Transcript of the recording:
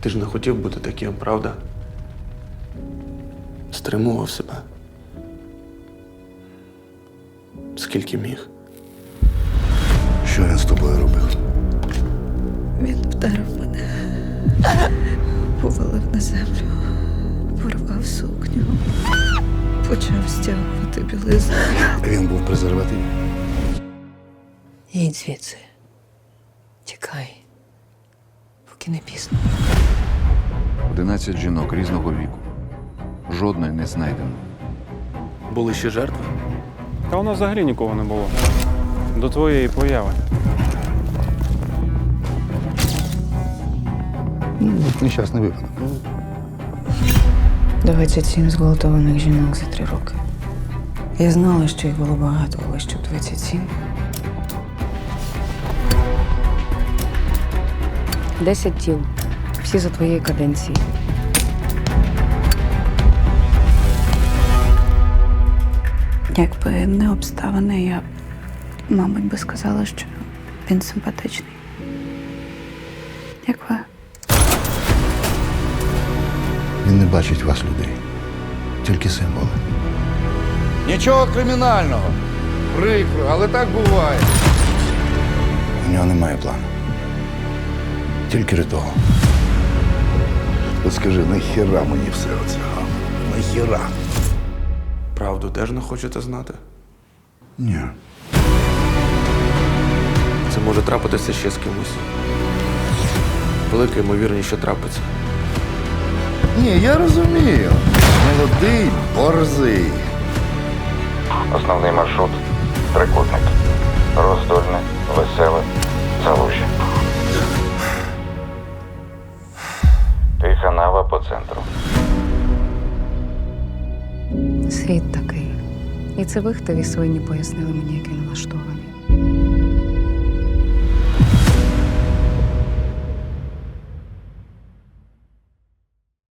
Ти ж не хотів бути таким, правда? Стримував себе. Скільки міг. Що він з тобою робив? Він вдарив мене, повалив на землю, порвав сукню, почав стягувати білизну. Він був презерватив. Їдь звідси. Тікай, поки не пізно. 11 жінок різного віку. Жодної не знайдено. Були ще жертви? Та у нас взагалі нікого не було. До твоєї появи. Ну, нещасний випадок. 27 зґвалтованих жінок за три роки. Я знала, що їх було багато, але щоб 27. Десять тіл. Всі за твоєї каденції. Якби не обставини, я, мабуть, би сказала, що він симпатичний. Як ви? Він не бачить вас людей. Тільки символи. Нічого кримінального. Прикро, але так буває. У нього немає плану. Тільки ритуал. От скажи, нахіра мені все оце, а? Нахіра? Правду теж не хочете знати? Ні. Це може трапитися ще з кимось. Велика ймовірність, що трапиться. Ні, я розумію. Молодий, борзий. Основний маршрут трикутник. Роздольне, веселе, по центру. Світ такий. І це вихтові свині пояснили мені, як він влаштований.